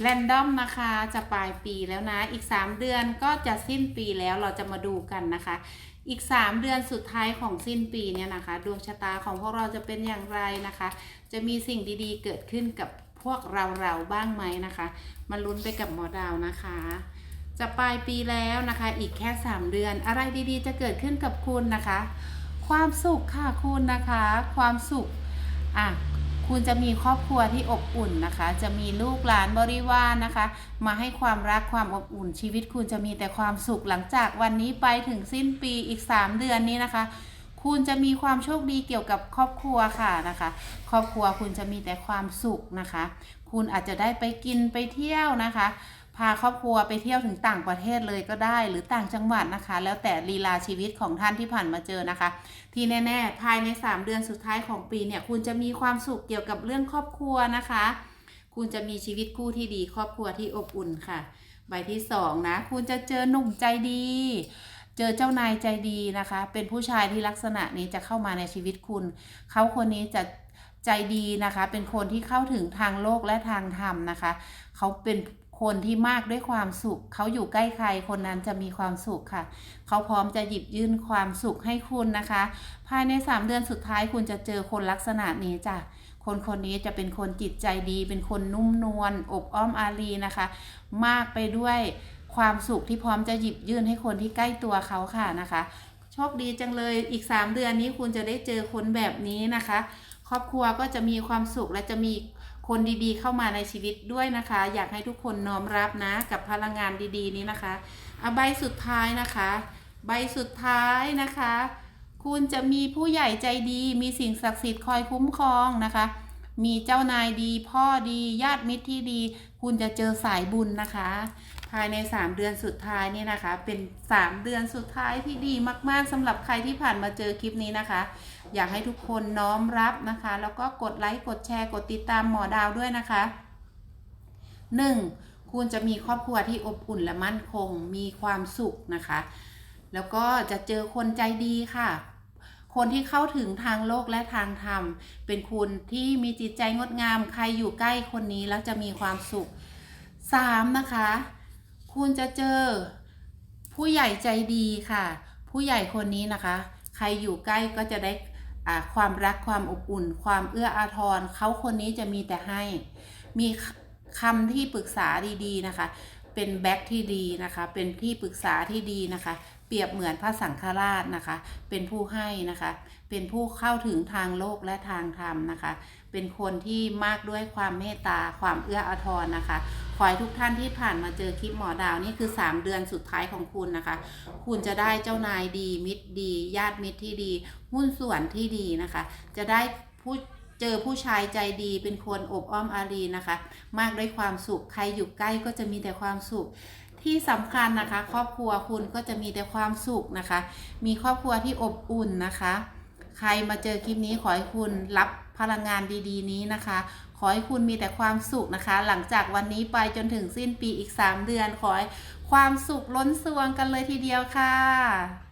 แรนดอมนะคะจะปลายปีแล้วนะ อีก 3 เดือนก็จะสิ้นปีแล้วเราจะมาดูกันนะคะ อีก 3 เดือนสุดท้ายของสิ้นปีเนี่ยนะคะ ดวงชะตาของพวกเราจะเป็นอย่างไรนะคะ จะมีสิ่งดีๆ เกิดขึ้นกับพวกเราเราบ้างไหมนะคะ มาลุ้นไปกับหมอดาวนะคะ จะปลายปีแล้วนะคะ อีกแค่ 3 เดือนอะไรดีๆ จะเกิดขึ้นกับคุณนะคะ ความสุขค่ะคุณนะคะ ความสุขอะ คุณจะมีครอบครัวที่อบอุ่นนะคะ จะมีลูกหลานบริวารนะคะ มาให้ความรักความอบอุ่น ชีวิตคุณจะมีแต่ความสุขหลังจากวันนี้ไปถึงสิ้นปีอีก 3 เดือนนี้นะคะ คุณจะมีความโชคดีเกี่ยวกับครอบครัวค่ะนะคะ ครอบครัวคุณจะมีแต่ความสุขนะคะ คุณอาจจะได้ไปกินไปเที่ยวนะคะ พาครอบครัวไปเที่ยวถึงต่างประเทศเลยก็ได้ หรือต่างจังหวัดนะคะ แล้วแต่ลีลาชีวิตของท่านที่ผ่านมาเจอนะคะ ที่แน่ๆ ภายใน 3 เดือนสุดท้ายของปีเนี่ย คุณจะมีความสุขเกี่ยวกับเรื่องครอบครัวนะคะ คุณจะมีชีวิตคู่ที่ดี ครอบครัวที่อบอุ่นค่ะใบที่สองนะคุณจะเจอหนุ่มใจดี เจอเจ้านายใจดีนะคะ เป็นผู้ชายที่ลักษณะนี้จะเข้ามาในชีวิตคุณ เขาคนนี้จะใจดีนะคะ เป็นคนที่เข้าถึงทางโลกและทางธรรมนะคะ เขาเป็น คนที่มากด้วยความสุข เขาอยู่ใกล้ใครคนนั้นจะมีความสุขค่ะ เขาพร้อมจะหยิบยื่นความสุขให้คุณนะคะ ภายใน 3 เดือนสุดท้ายคุณจะเจอคนลักษณะนี้จ้ะคนคนนี้จะเป็นคนจิตใจดี เป็นคนนุ่มนวลอบอ้อมอารีนะคะ มากไปด้วยความสุขที่พร้อมจะหยิบยื่นให้คนที่ใกล้ตัวเขาค่ะนะคะโชคดีจังเลยอีก 3 เดือนนี้คุณจะได้เจอคนแบบนี้นะคะ ครอบครัวก็จะมีความสุขและจะมี คนดีๆ เข้ามาในชีวิตด้วยนะคะ อยากให้ทุกคนน้อมรับนะ กับพลังงานดีๆ นี้นะคะเอาใบสุดท้ายนะคะ ใบสุดท้ายนะคะ คุณจะมีผู้ใหญ่ใจดี มีสิ่งศักดิ์สิทธิ์คอยคุ้มครองนะคะ มีเจ้านายดี พ่อดี ญาติมิตรที่ดี คุณจะเจอสายบุญนะคะ ภายใน 3 เดือนสุดท้ายนี่นะคะ เป็น 3 เดือนสุดท้ายที่ดีมาก ๆสำหรับใครที่ผ่านมาเจอคลิปนี้นะคะ อยากให้ทุกคนน้อมรับนะคะ แล้วก็กดไลค์กดแชร์ กดติดตามหมอดาวด้วยนะคะ 1. คุณจะมีครอบครัวที่อบอุ่นและมั่นคงมีความสุขนะคะ แล้วก็จะเจอคนใจดีค่ะคนที่เข้าถึงทางโลกและทางธรรม เป็นคุณที่มีจิตใจงดงาม ใครอยู่ใกล้คนนี้แล้วจะมีความสุข 3. นะคะ คุณจะเจอผู้ใหญ่ใจดีค่ะ ผู้ใหญ่คนนี้นะคะ ใครอยู่ใกล้ก็จะได้ความรักความอบอุ่น ความเอื้ออาทรเขาคนนี้จะมีแต่ให้ มีคำที่ปรึกษาดีๆนะคะ เป็นแบ็คที่ดีนะคะ เป็นที่ปรึกษาที่ดีนะคะ เปรียบเหมือนพระสังฆราชนะคะ เป็นผู้ให้นะคะ เป็นผู้เข้าถึงทางโลกและทางธรรมนะคะ เป็นคนที่มากด้วยความเมตตา ความเอื้ออาทรนะคะ ขอให้ทุกท่านที่ผ่านมาเจอคลิปหมอดาวนี่คือ 3 เดือนสุดท้ายของคุณนะคะ คุณจะได้เจ้านายดี มิตรดี ญาติมิตรที่ดี หุ้นส่วนที่ดีนะคะ จะได้ผู้เจอผู้ชายใจดีเป็นคนอบอ้อมอารีนะคะ มากด้วยความสุข ใครอยู่ใกล้ก็จะมีแต่ความสุข ที่สำคัญนะคะ ครอบครัวคุณก็จะมีแต่ความสุขนะคะ มีครอบครัวที่อบอุ่นนะคะ ใครมาเจอคลิปนี้ขอให้คุณรับพลังงานดีๆ นี้นะคะ ขอให้คุณมีแต่ความสุขนะคะ หลังจากวันนี้ไปจนถึงสิ้นปีอีก 3 เดือน ขอให้ความสุขล้นสวงกันเลยทีเดียวค่ะ